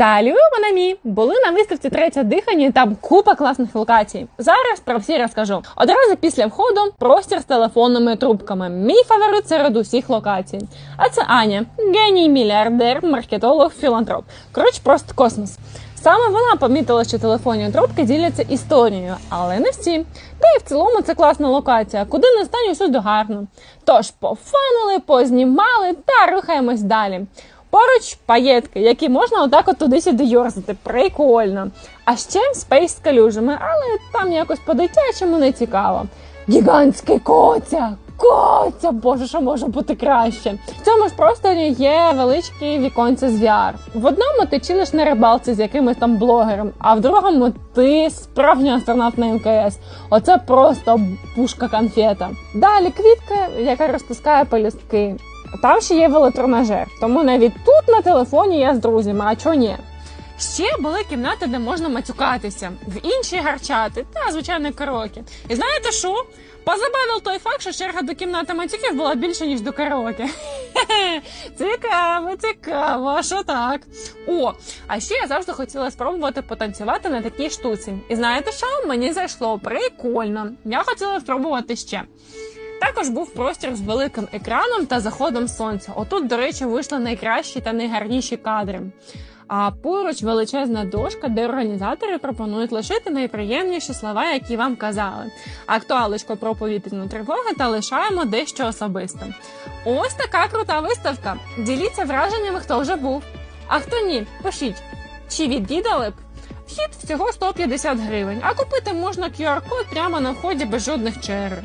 Салют, мій! Були на виставці третє дихання, там купа класних локацій. Зараз про всі розкажу. Одразу після входу простір з телефонними трубками. Мій фаворит серед усіх локацій. А це Аня, геній, мільярдер, маркетолог, філантроп. Коротше, просто космос. Саме вона помітила, що телефонні трубки діляться історією, але не всі. Та й в цілому це класна локація, куди не стань усюди гарно. Тож пофанили, познімали та рухаємось далі. Поруч паєтки, які можна отак от туди-сюди йорзати. Прикольно. А ще спейс з калюжами, але там якось по-дитячому не цікаво. Гігантський коця! Коця! Боже, що може бути краще? В цьому ж просторі є величкі віконці з VR. В одному ти чилиш на рибалці з якимось там блогером, а в другому ти справжній астронавт на МКС. Оце просто пушка конфета. Далі квітка, яка розтискає пелюстки. Там ще є велотренажер, тому навіть тут на телефоні я з друзями, а чого ні? Ще були кімнати, де можна матюкатися, в інші гарчати та звичайно караоке. І знаєте що? Позабавив той факт, що черга до кімнати матюків була більше, ніж до караоке. Цікаво, цікаво, що так? О, а ще я завжди хотіла спробувати потанцювати на такій штуці. І знаєте що? Мені зайшло прикольно. Я хотіла спробувати ще. Також був простір з великим екраном та заходом сонця. Отут, до речі, вийшли найкращі та найгарніші кадри. А поруч величезна дошка, де організатори пропонують лишити найприємніші слова, які вам казали. Актуалочку про повітряну тривогу та лишаємо дещо особисте. Ось така крута виставка. Діліться враженнями, хто вже був. А хто ні, пишіть, чи відвідали б. Вхід всього 150 гривень, а купити можна QR-код прямо на вході без жодних черг.